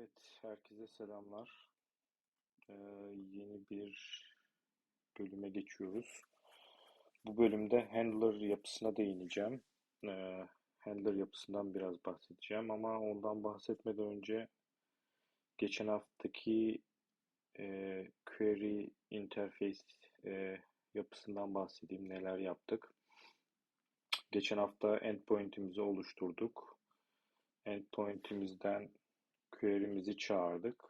Evet, herkese selamlar. Ee, yeni bir bölüme geçiyoruz. Bu bölümde handler yapısına değineceğim. Ee, handler yapısından biraz bahsedeceğim ama ondan bahsetmeden önce geçen haftaki e, query interface e, yapısından bahsedeyim. Neler yaptık? Geçen hafta endpoint'imizi oluşturduk. Endpoint'imizden query'mizi çağırdık.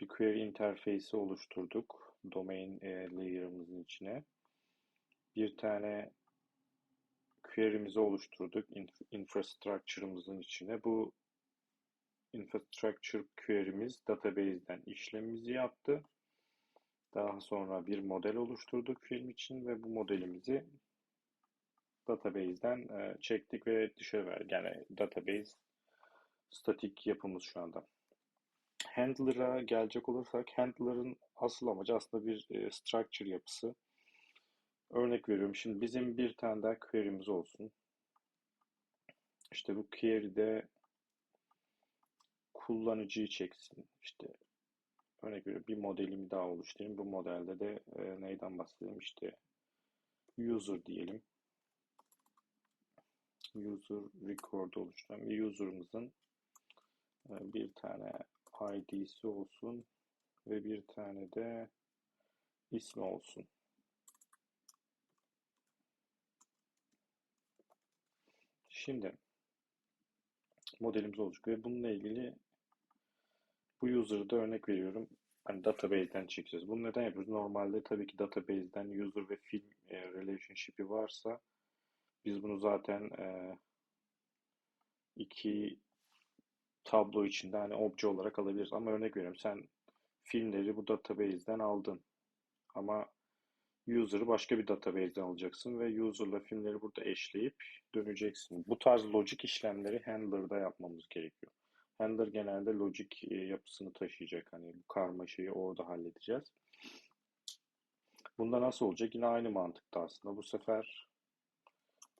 Bir query interface'i oluşturduk domain e, layer'ımızın içine. Bir tane query'mizi oluşturduk infrastructure'ımızın içine. Bu infrastructure query'miz database'den işlemimizi yaptı. Daha sonra bir model oluşturduk film için ve bu modelimizi database'den e, çektik ve dışarı verdik. Yani database statik yapımız şu anda. Handler'a gelecek olursak, handler'ın asıl amacı aslında bir e, structure yapısı. Örnek veriyorum. Şimdi bizim bir tane daha query'miz olsun. İşte bu query'de kullanıcıyı çeksin. İşte örnek veriyorum bir modelimi daha oluşturayım. Bu modelde de e, neyden bahsedelim? İşte user diyelim. User record oluşturan user'ımızın bir tane ID'si olsun ve bir tane de ismi olsun. Şimdi modelimiz olacak ve bununla ilgili bu user'da örnek veriyorum. Hani database'den çekeceğiz. Bunu neden yapıyoruz? Normalde tabii ki database'den user ve film e, relationship'i varsa biz bunu zaten e, iki tablo içinde hani obje olarak alabiliriz. Ama örnek veriyorum sen filmleri bu database'den aldın. Ama user'ı başka bir database'den alacaksın ve user'la filmleri burada eşleyip döneceksin. Bu tarz lojik işlemleri handler'da yapmamız gerekiyor. Handler genelde lojik e, yapısını taşıyacak. Hani bu karmaşayı orada halledeceğiz. Bunda nasıl olacak? Yine aynı mantıkta aslında. Bu sefer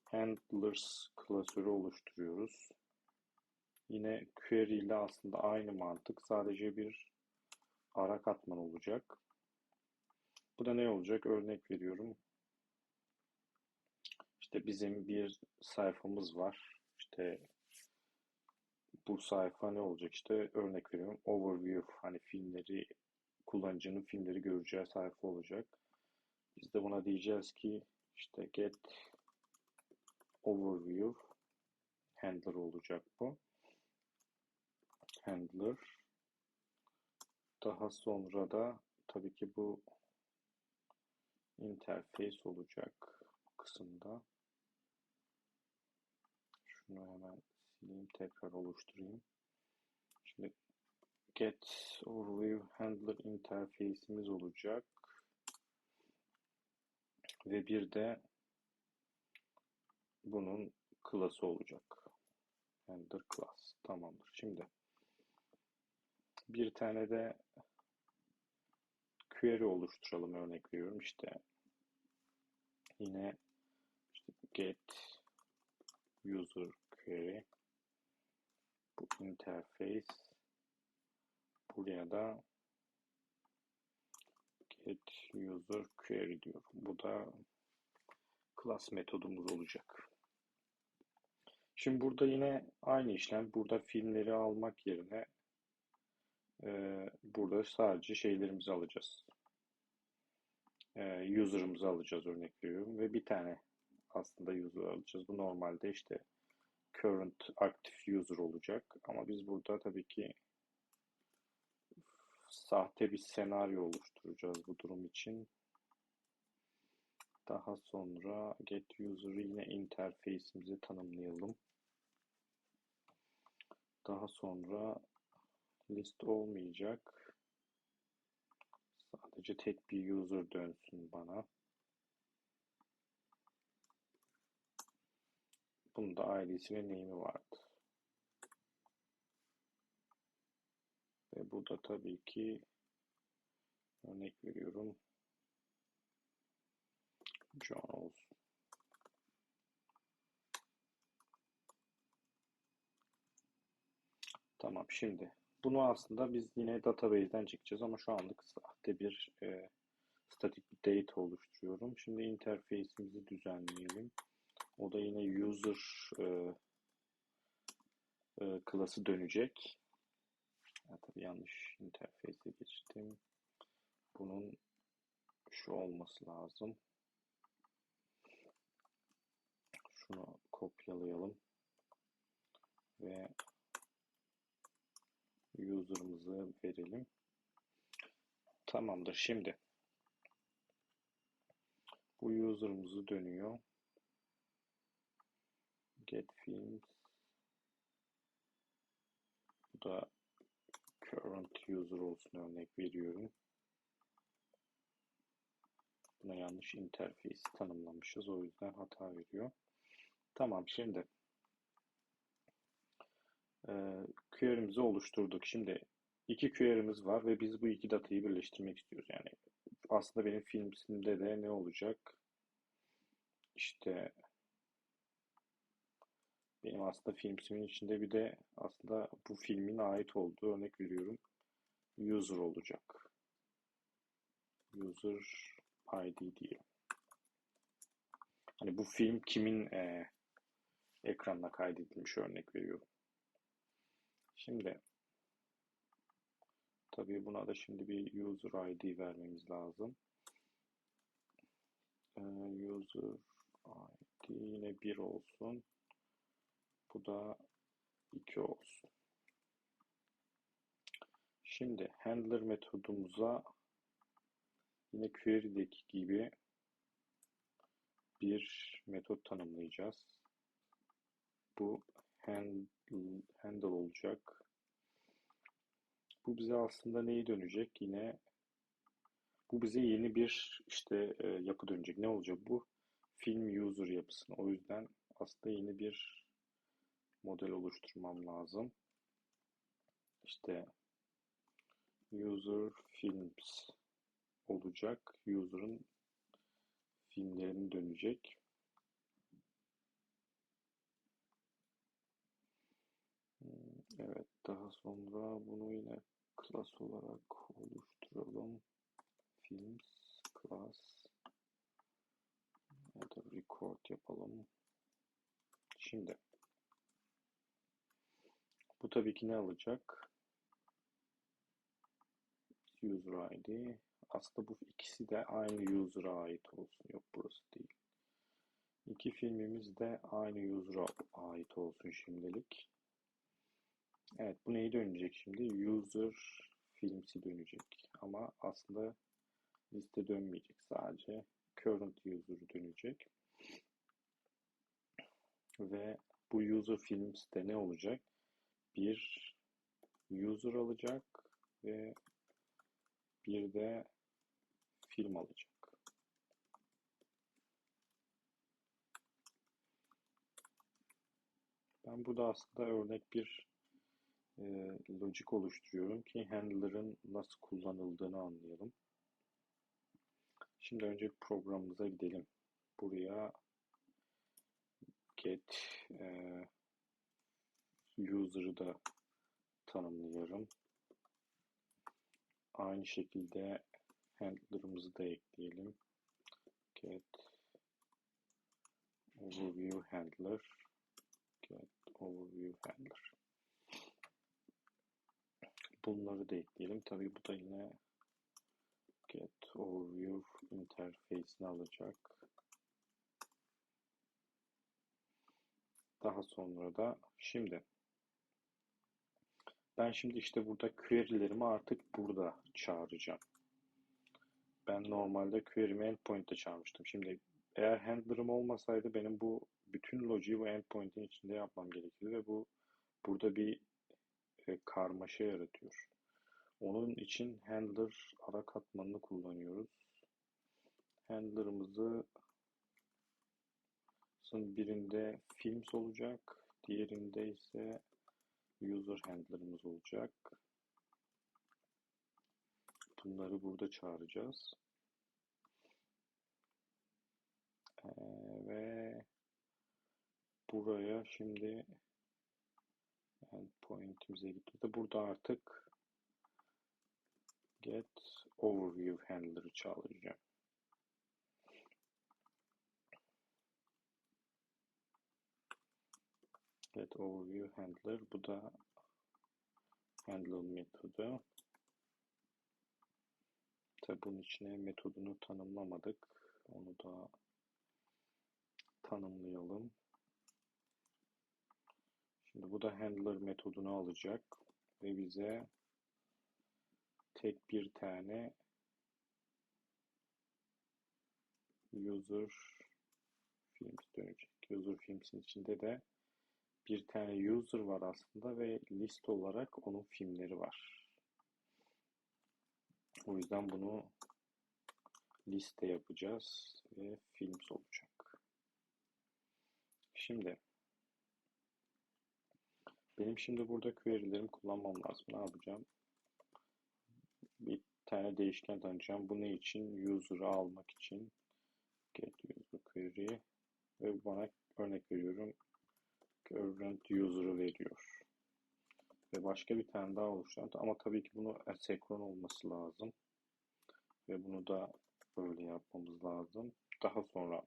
handlers klasörü oluşturuyoruz. Yine query ile aslında aynı mantık. Sadece bir ara katman olacak. Bu da ne olacak? Örnek veriyorum. İşte bizim bir sayfamız var. İşte bu sayfa ne olacak? İşte örnek veriyorum. Overview hani filmleri kullanıcının filmleri göreceği sayfa olacak. Biz de buna diyeceğiz ki işte get overview handler olacak bu handler. Daha sonra da tabii ki bu interface olacak kısımda. Şunu hemen sileyim tekrar oluşturayım. Şimdi get overview handler interface'imiz olacak. Ve bir de bunun class'ı olacak. Handler class. Tamamdır. Şimdi bir tane de query oluşturalım örnek veriyorum işte yine işte get user query bu interface buraya da get user query diyorum. Bu da class metodumuz olacak. Şimdi burada yine aynı işlem. Burada filmleri almak yerine ee, burada sadece şeylerimizi alacağız. Ee, user'ımızı alacağız örnek veriyorum ve bir tane aslında user alacağız. Bu normalde işte current active user olacak ama biz burada tabii ki sahte bir senaryo oluşturacağız bu durum için. Daha sonra get user'ı yine interface'imizi tanımlayalım. Daha sonra list olmayacak. Sadece tek bir user dönsün bana. Bunda ID'si ve name'i vardı. Ve bu da tabii ki örnek veriyorum John olsun. Tamam şimdi bunu aslında biz yine database'den çekeceğiz ama şu anlık sahte bir e, statik bir data oluşturuyorum. Şimdi interface'imizi düzenleyelim. O da yine user e, e, class'ı dönecek. Ya, tabii yanlış interface'e geçtim. Bunun şu olması lazım. Şunu kopyalayalım ve user'ımızı verelim. Tamamdır. Şimdi bu user'ımızı dönüyor. Get films. Bu da current user olsun örnek veriyorum. Buna yanlış interface tanımlamışız. O yüzden hata veriyor. Tamam şimdi query'mizi oluşturduk. Şimdi iki query'miz var ve biz bu iki datayı birleştirmek istiyoruz. Yani aslında benim filmsimde de ne olacak? İşte benim aslında filmsimin içinde bir de aslında bu filmin ait olduğu örnek veriyorum. User olacak. User ID diye. Hani bu film kimin e, ekranına kaydedilmiş örnek veriyorum. Şimdi tabii buna da şimdi bir user ID vermemiz lazım. Ee, user ID yine 1 olsun. Bu da 2 olsun. Şimdi handler metodumuza yine query'deki gibi bir metot tanımlayacağız. Bu handle, handle olacak. Bu bize aslında neyi dönecek? Yine bu bize yeni bir işte e, yapı dönecek. Ne olacak bu? Film user yapısını. O yüzden aslında yeni bir model oluşturmam lazım. İşte user films olacak. User'ın filmlerini dönecek. Evet, daha sonra bunu yine class olarak oluşturalım. Films class ya da record yapalım. Şimdi bu tabii ki ne alacak? User ID. Aslında bu ikisi de aynı user'a ait olsun. Yok burası değil. İki filmimiz de aynı user'a ait olsun şimdilik. Evet bu neyi dönecek şimdi? User filmsi dönecek. Ama aslında liste dönmeyecek. Sadece current user dönecek. Ve bu user films de ne olacak? Bir user alacak ve bir de film alacak. Ben burada aslında örnek bir e, lojik oluşturuyorum ki handler'ın nasıl kullanıldığını anlayalım. Şimdi önce programımıza gidelim. Buraya get e, user'ı da tanımlıyorum. Aynı şekilde handler'ımızı da ekleyelim. Get overview handler get overview handler. Bunları da ekleyelim. Tabii bu da yine get overview interface'ini alacak. Daha sonra da şimdi ben şimdi işte burada query'lerimi artık burada çağıracağım. Ben normalde query'mi endpoint'te çağırmıştım. Şimdi eğer handler'ım olmasaydı benim bu bütün lojiyi bu endpoint'in içinde yapmam gerekirdi ve bu burada bir e, karmaşa yaratıyor. Onun için handler ara katmanını kullanıyoruz. Handler'ımızı birinde films olacak, diğerinde ise user handler'ımız olacak. Bunları burada çağıracağız. Ee, ve buraya şimdi endpoint'imize gittiğimizde burada artık get overview handler'ı çağıracağım. Get overview handler bu da handle metodu. Tabi bunun içine metodunu tanımlamadık. Onu da tanımlayalım. Şimdi bu da handler metodunu alacak ve bize tek bir tane user films dönecek. User films'in içinde de bir tane user var aslında ve list olarak onun filmleri var. O yüzden bunu liste yapacağız ve films olacak. Şimdi benim şimdi burada query'lerimi kullanmam lazım. Ne yapacağım? Bir tane değişken tanıyacağım. Bu ne için? User'ı almak için. Get user query ve bana örnek veriyorum. Current user'ı veriyor. Ve başka bir tane daha oluşturan ama tabii ki bunu asenkron olması lazım. Ve bunu da böyle yapmamız lazım. Daha sonra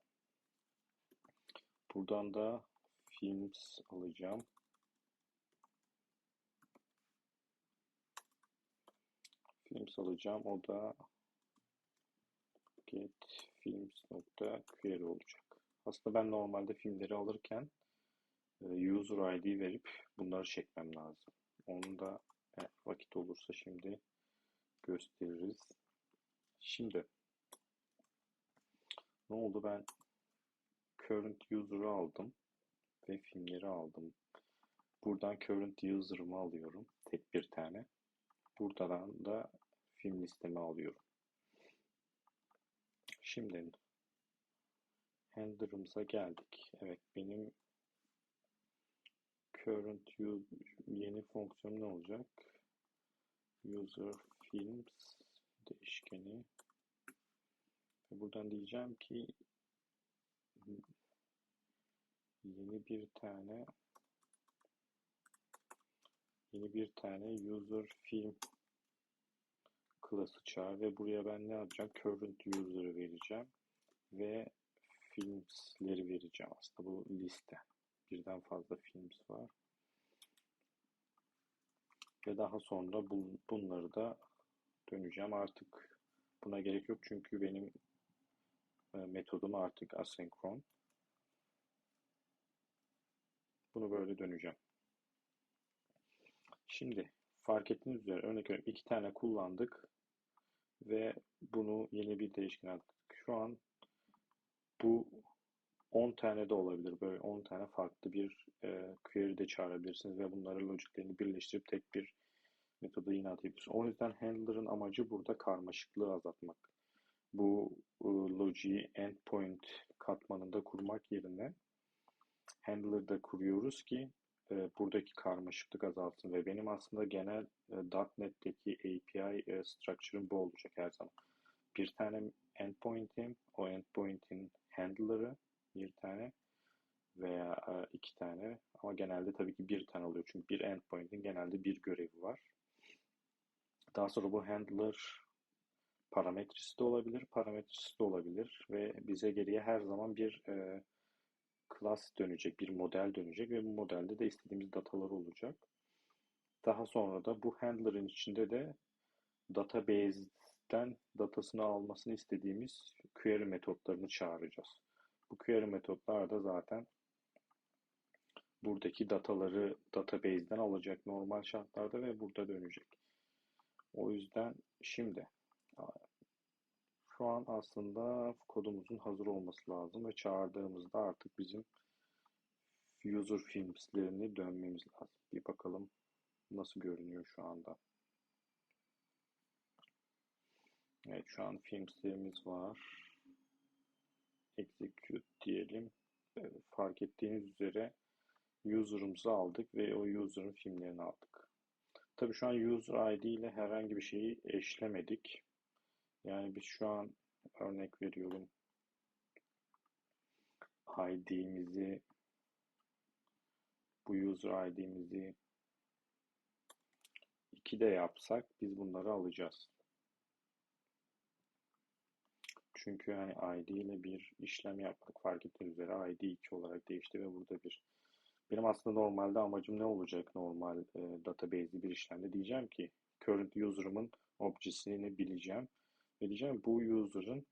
buradan da films alacağım. Films alacağım. O da get films nokta query olacak. Aslında ben normalde filmleri alırken e, user ID verip bunları çekmem lazım. Onu da vakit olursa şimdi gösteririz. Şimdi ne oldu ben current user'ı aldım ve filmleri aldım. Buradan current user'ımı alıyorum. Tek bir tane. Buradan da film listemi alıyorum. Şimdi handler'ımıza geldik. Evet benim current yeni fonksiyon ne olacak? User films değişkeni ve buradan diyeceğim ki yeni bir tane yeni bir tane user film klası çağır ve buraya ben ne yapacağım? Current user'ı vereceğim ve filmsleri vereceğim. Aslında bu liste. Birden fazla films var. Ve daha sonra bu, bunları da döneceğim. Artık buna gerek yok çünkü benim e, metodum artık asenkron. Bunu böyle döneceğim. Şimdi fark ettiğiniz üzere örnek veriyorum iki tane kullandık ve bunu yeni bir değişken attık. Şu an bu 10 tane de olabilir. Böyle 10 tane farklı bir e, query de çağırabilirsiniz ve bunları logiklerini birleştirip tek bir metoda yine atabilirsiniz. O yüzden handler'ın amacı burada karmaşıklığı azaltmak. Bu e, logiyi endpoint katmanında kurmak yerine handler'da kuruyoruz ki e, buradaki karmaşıklık azalsın ve benim aslında genel e, .NET'teki API e, structure'ım bu olacak her zaman. Bir tane endpoint'im, o endpoint'in handler'ı bir tane veya e, iki tane ama genelde tabii ki bir tane oluyor çünkü bir endpoint'in genelde bir görevi var. Daha sonra bu handler parametrisi de olabilir, parametrisi de olabilir ve bize geriye her zaman bir e, class dönecek, bir model dönecek ve bu modelde de istediğimiz datalar olacak. Daha sonra da bu handler'ın içinde de database'den datasını almasını istediğimiz query metotlarını çağıracağız. Bu query metotlar da zaten buradaki dataları database'den alacak normal şartlarda ve burada dönecek. O yüzden şimdi şu an aslında kodumuzun hazır olması lazım ve çağırdığımızda artık bizim user filmslerini dönmemiz lazım. Bir bakalım nasıl görünüyor şu anda. Evet şu an filmslerimiz var. Execute diyelim. Fark ettiğiniz üzere user'ımızı aldık ve o user'ın filmlerini aldık. Tabii şu an user ID ile herhangi bir şeyi eşlemedik. Yani biz şu an örnek veriyorum ID'mizi bu user ID'mizi 2'de yapsak biz bunları alacağız. Çünkü hani ID ile bir işlem yapmak fark ettiğiniz üzere ID 2 olarak değişti ve burada bir. Benim aslında normalde amacım ne olacak normal e, database'li bir işlemde diyeceğim ki current user'ımın objesini bileceğim ve bu user'ın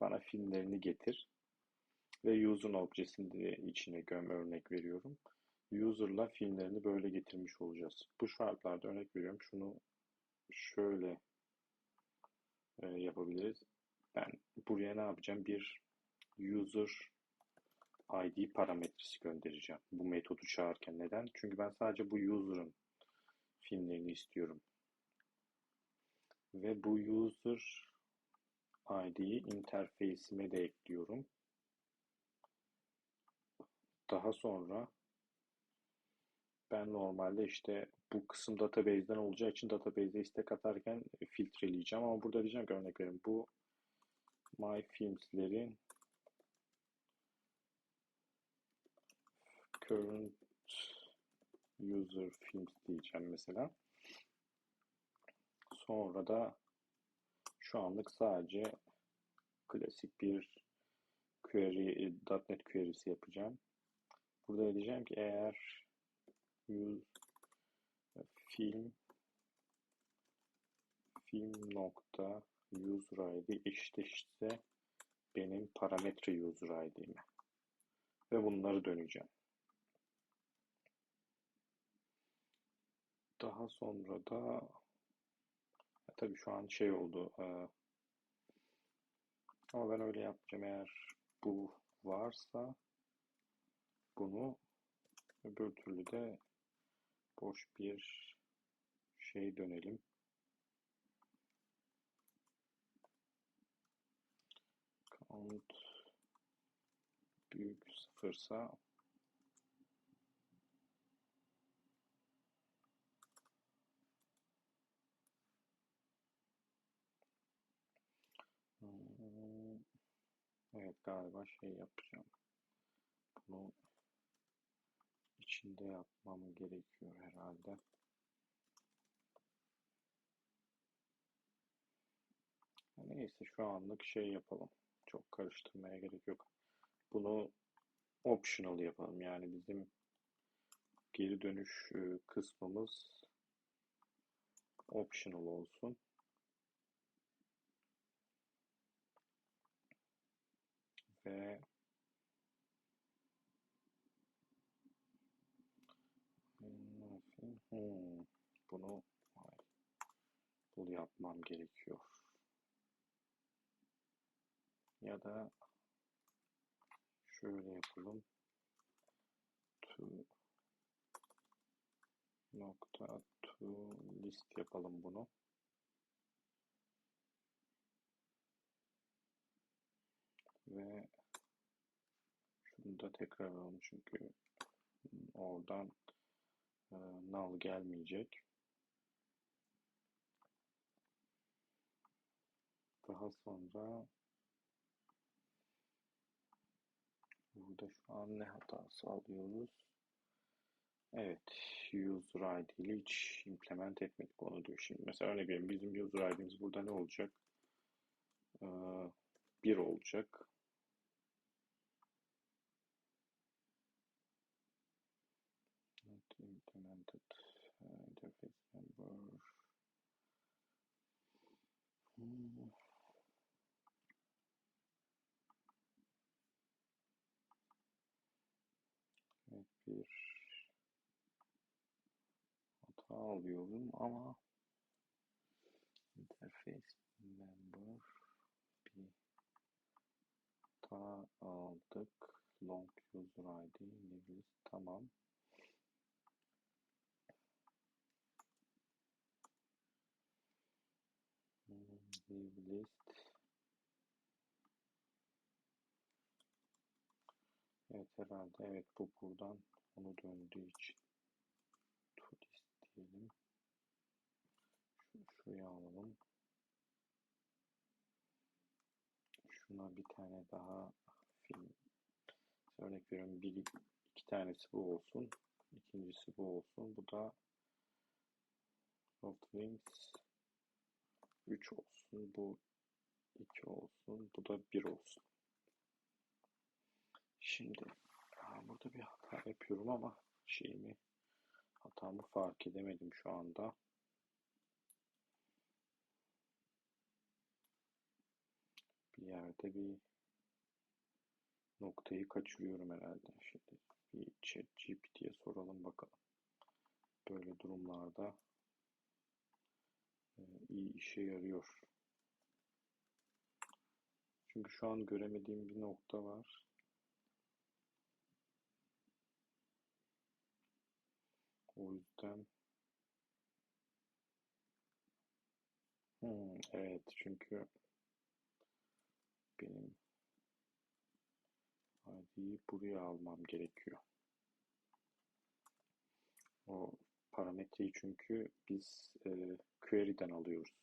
bana filmlerini getir ve user'ın objesini içine göm örnek veriyorum. User'la filmlerini böyle getirmiş olacağız. Bu şartlarda örnek veriyorum şunu şöyle e, yapabiliriz. Ben buraya ne yapacağım? Bir user ID parametresi göndereceğim. Bu metodu çağırırken. Neden? Çünkü ben sadece bu user'ın filmlerini istiyorum. Ve bu user ID'yi interface'ime de ekliyorum. Daha sonra ben normalde işte bu kısım database'den olacağı için database'e istek atarken filtreleyeceğim ama burada diyeceğim ki örnek verin bu My Films'lerin current user films diyeceğim mesela. Sonra da şu anlık sadece klasik bir query, .NET query'si yapacağım. Burada diyeceğim ki eğer use film film nokta user id eşitse benim parametre user id'ime ve bunları döneceğim. Daha sonra da tabii şu an şey oldu e, ama ben öyle yapacağım eğer bu varsa bunu öbür türlü de boş bir şey dönelim. Count büyük sıfırsa Evet galiba şey yapacağım. Bunu içinde yapmam gerekiyor herhalde. Neyse şu anlık şey yapalım. Çok karıştırmaya gerek yok. Bunu optional yapalım. Yani bizim geri dönüş e, kısmımız optional olsun. Ve hmm, bunu bunu yapmam gerekiyor. Ya da şöyle yapalım. To nokta to list yapalım bunu. Ve şunu da tekrar alalım çünkü oradan e, null gelmeyecek. Daha sonra burada şu an ne hatası alıyoruz? Evet, user ID ile hiç implement etmedik onu diyor. Şimdi mesela örnek verelim bizim user ID'miz burada ne olacak? Ee, 1 olacak. Not implemented uh, interface member. Hmm. Evet bir hata alıyorum ama interface member bir hata aldık. Long user ID new list tamam. New list Evet herhalde evet bu buradan onu döndüğü için to list diyelim. Şu, şuraya alalım. Şuna bir tane daha film örnek veriyorum bir iki tanesi bu olsun. ikincisi bu olsun. Bu da Softwings 3 olsun. Bu 2 olsun. Bu da 1 olsun. Şimdi burada bir hata yapıyorum ama şeyimi hatamı fark edemedim şu anda. Bir yerde bir noktayı kaçırıyorum herhalde. Şimdi bir ChatGPT'ye soralım bakalım. Böyle durumlarda e, iyi işe yarıyor. Çünkü şu an göremediğim bir nokta var. O yüzden hmm, evet çünkü benim ID'yi buraya almam gerekiyor. O parametreyi çünkü biz e, query'den alıyoruz.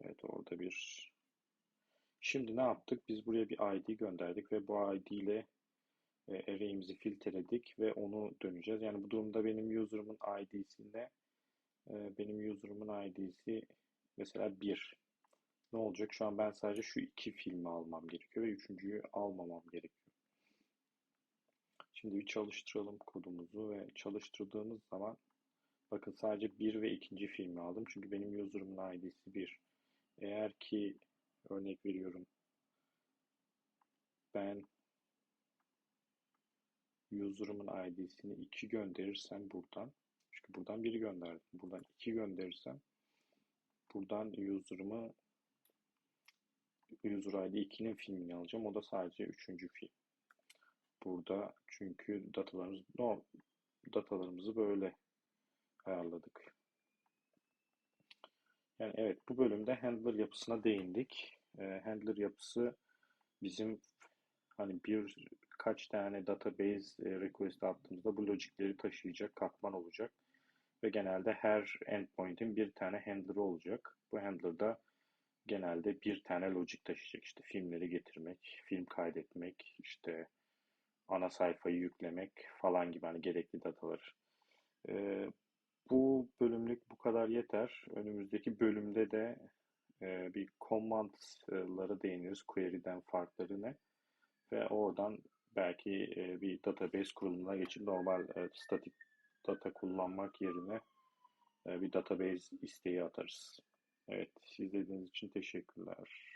Evet orada bir Şimdi ne yaptık? Biz buraya bir ID gönderdik ve bu ID ile array'imizi filtreledik ve onu döneceğiz. Yani bu durumda benim user'ımın ID'sinde e, benim user'ımın ID'si mesela 1. Ne olacak? Şu an ben sadece şu iki filmi almam gerekiyor ve üçüncüyü almamam gerekiyor. Şimdi bir çalıştıralım kodumuzu ve çalıştırdığımız zaman bakın sadece bir ve ikinci filmi aldım. Çünkü benim user'ımın ID'si 1. Eğer ki örnek veriyorum ben user'ımın ID'sini 2 gönderirsem buradan çünkü buradan 1'i gönderdim. Buradan 2 gönderirsem buradan user'ımı user ID 2'nin filmini alacağım. O da sadece 3. film. Burada çünkü datalarımız no, datalarımızı böyle ayarladık. Yani evet bu bölümde handler yapısına değindik. E, handler yapısı bizim hani bir kaç tane database e, request attığımızda bu logikleri taşıyacak katman olacak. Ve genelde her endpoint'in bir tane handler'ı olacak. Bu handler'da genelde bir tane logic taşıyacak. İşte filmleri getirmek, film kaydetmek, işte ana sayfayı yüklemek falan gibi hani gerekli dataları. Ee, bu bölümlük bu kadar yeter. Önümüzdeki bölümde de e, bir command'lara değiniriz. Query'den farkları ne? Ve oradan belki e, bir database kurulumuna geçip normal e, statik data kullanmak yerine e, bir database isteği atarız. Evet, izlediğiniz için teşekkürler.